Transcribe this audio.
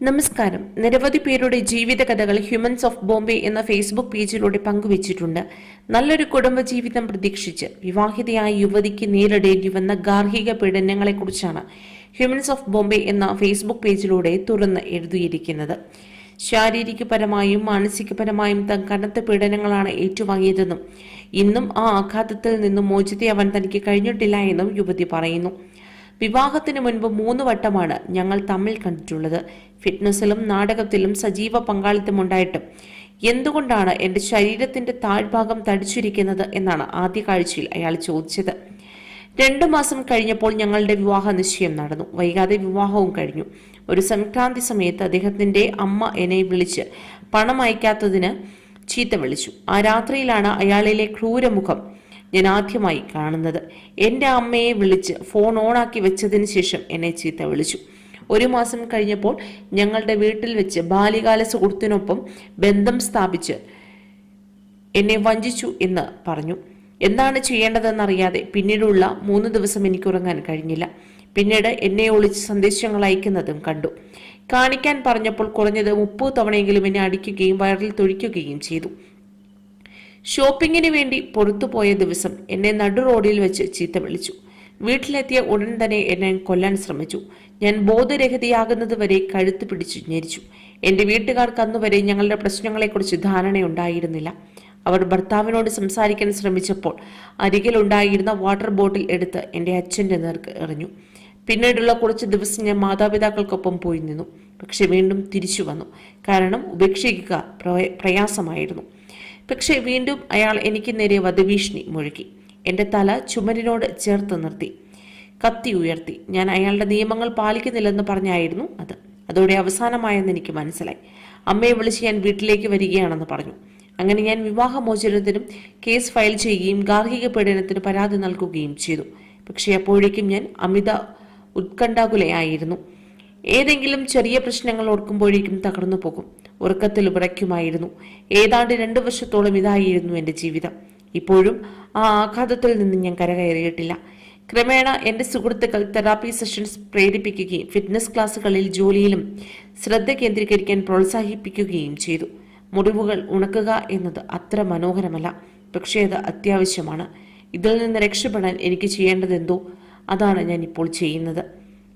നമസ്കാരം. നിരവധി പേരുടെ ജീവിതകഥകൾ ഹ്യൂമൻസ് ഓഫ് ബോംബെ എന്ന ഫേസ്ബുക്ക് പേജിലൂടെ പങ്കുവച്ചിട്ടുണ്ട്. നല്ലൊരു കുടുംബജീവിതം പ്രതീക്ഷിച്ച് വിവാഹിതയായ യുവതിക്ക് നേരിടേണ്ടി വന്ന ഗാർഹിക പീഡനങ്ങളെക്കുറിച്ചാണ് ഹ്യൂമൻസ് ഓഫ് ബോംബെ എന്ന ഫേസ്ബുക്ക് പേജിലൂടെ തുറന്ന് എഴുതിയിരിക്കുന്നത്. ശാരീരികപരമായും മാനസികപരമായും താൻ കനത്ത പീഡനങ്ങളാണ് ഏറ്റുവാങ്ങിയതെന്നും ഇന്നും ആ ആഘാതത്തിൽ നിന്നും മോചിതയാവാൻ തനിക്ക് കഴിഞ്ഞിട്ടില്ല എന്നും യുവതി പറയുന്നു. വിവാഹത്തിന് മുൻപ് മൂന്ന് വട്ടമാണ് ഞങ്ങൾ തമ്മിൽ കണ്ടിട്ടുള്ളത്. ഫിറ്റ്നസിലും നാടകത്തിലും സജീവ പങ്കാളിത്തമുണ്ടായിട്ടും. എന്തുകൊണ്ടാണ് എന്റെ ശരീരത്തിന്റെ താഴ്ഭാഗം തടിച്ചിരിക്കുന്നത് എന്നാണ് ആദ്യ കാഴ്ചയിൽ അയാൾ ചോദിച്ചത്. രണ്ടു മാസം കഴിഞ്ഞപ്പോൾ ഞങ്ങളുടെ വിവാഹ നിശ്ചയം നടന്നു. വൈകാതെ വിവാഹവും കഴിഞ്ഞു. ഒരു സംക്രാന്തി സമയത്ത് അദ്ദേഹത്തിന്റെ അമ്മ എന്നെ വിളിച്ച് പണം അയക്കാത്തതിന് ചീത്ത വിളിച്ചു. ആ രാത്രിയിലാണ് അയാളിലെ ക്രൂരമുഖം ഞാൻ ആദ്യമായി കാണുന്നത്. എന്റെ അമ്മയെ വിളിച്ച് ഫോൺ ഓണാക്കി വെച്ചതിന് ശേഷം എന്നെ ചീത്ത വിളിച്ചു. ഒരു മാസം കഴിഞ്ഞപ്പോൾ ഞങ്ങളുടെ വീട്ടിൽ വെച്ച് ബാല്യകാല സുഹൃത്തിനൊപ്പം ബന്ധം സ്ഥാപിച്ച് എന്നെ വഞ്ചിച്ചു എന്ന് പറഞ്ഞു. എന്താണ് ചെയ്യേണ്ടതെന്നറിയാതെ പിന്നീടുള്ള മൂന്ന് ദിവസം എനിക്ക് ഉറങ്ങാൻ കഴിഞ്ഞില്ല. പിന്നീട് എന്നെ ഒളിച്ച് സന്ദേശങ്ങൾ അയക്കുന്നതും കണ്ടു. കാണിക്കാൻ പറഞ്ഞപ്പോൾ കുറഞ്ഞത് മുപ്പത് തവണയെങ്കിലും എന്നെ അടിക്കുകയും വയറിൽ തൊഴിക്കുകയും ചെയ്തു. ഷോപ്പിങ്ങിന് വേണ്ടി പുറത്തുപോയ ദിവസം എന്നെ നടു റോഡിൽ വെച്ച് ചീത്ത വിളിച്ചു. വീട്ടിലെത്തിയ ഉടൻ തന്നെ എന്നെ കൊല്ലാൻ ശ്രമിച്ചു. ഞാൻ ബോധരഹിതയാകുന്നത് വരെ കഴുത്ത് പിടിച്ചു ഞെരിച്ചു. എന്റെ വീട്ടുകാർക്ക് അന്നുവരെ ഞങ്ങളുടെ പ്രശ്നങ്ങളെക്കുറിച്ച് ധാരണയുണ്ടായിരുന്നില്ല. അവർ ഭർത്താവിനോട് സംസാരിക്കാൻ ശ്രമിച്ചപ്പോൾ അരികിലുണ്ടായിരുന്ന വാട്ടർ ബോട്ടിൽ എടുത്ത് എന്റെ അച്ഛന്റെ നേർക്ക് എറിഞ്ഞു. പിന്നീടുള്ള കുറച്ച് ദിവസം ഞാൻ മാതാപിതാക്കൾക്കൊപ്പം പോയി നിന്നു. പക്ഷെ വീണ്ടും തിരിച്ചു വന്നു. കാരണം ഉപേക്ഷിക്കുക പ്രയ- പ്രയാസമായിരുന്നു. പക്ഷേ വീണ്ടും അയാൾ എനിക്ക് നേരെ വധഭീഷണി മുഴുകി. എന്റെ തല ചുമരിനോട് ചേർത്ത് നിർത്തി. കത്തി ഉയർത്തി. ഞാൻ അയാളുടെ നിയമങ്ങൾ പാലിക്കുന്നില്ലെന്ന് പറഞ്ഞായിരുന്നു അത്. അതോടെ അവസാനമായെന്ന് എനിക്ക് മനസ്സിലായി. അമ്മയെ വിളിച്ച് ഞാൻ വീട്ടിലേക്ക് വരികയാണെന്ന് പറഞ്ഞു. അങ്ങനെ ഞാൻ വിവാഹമോചനത്തിനും കേസ് ഫയൽ ചെയ്യുകയും ഗാർഹിക പീഡനത്തിന് പരാതി നൽകുകയും ചെയ്തു. പക്ഷേ അപ്പോഴേക്കും ഞാൻ അമിത ഉത്കണ്ഠാകുലയായിരുന്നു. ഏതെങ്കിലും ചെറിയ പ്രശ്നങ്ങൾ ഓർക്കുമ്പോഴേക്കും തകർന്നു പോകും. ഉറക്കത്തിൽ വിറയ്ക്കുമായിരുന്നു ഏതാണ്ട് രണ്ടു വർഷത്തോളം ഇതായിരുന്നു എന്റെ ജീവിതം. ഇപ്പോഴും ആ ആഘാതത്തിൽ നിന്ന് ഞാൻ കരകയറിയിട്ടില്ല. ക്രമേണ എന്റെ സുഹൃത്തുക്കൾ തെറാപ്പി സെഷൻസ് പ്രേരിപ്പിക്കുകയും ഫിറ്റ്നസ് ക്ലാസ്സുകളിൽ ജോലിയിലും ശ്രദ്ധ കേന്ദ്രീകരിക്കാൻ പ്രോത്സാഹിപ്പിക്കുകയും ചെയ്തു. മുറിവുകൾ ഉണക്കുക എന്നത് അത്ര മനോഹരമല്ല പക്ഷേ അത് അത്യാവശ്യമാണ്. ഇതിൽ നിന്ന് രക്ഷപ്പെടാൻ എനിക്ക് ചെയ്യേണ്ടതെന്തോ അതാണ് ഞാൻ ഇപ്പോൾ ചെയ്യുന്നത്.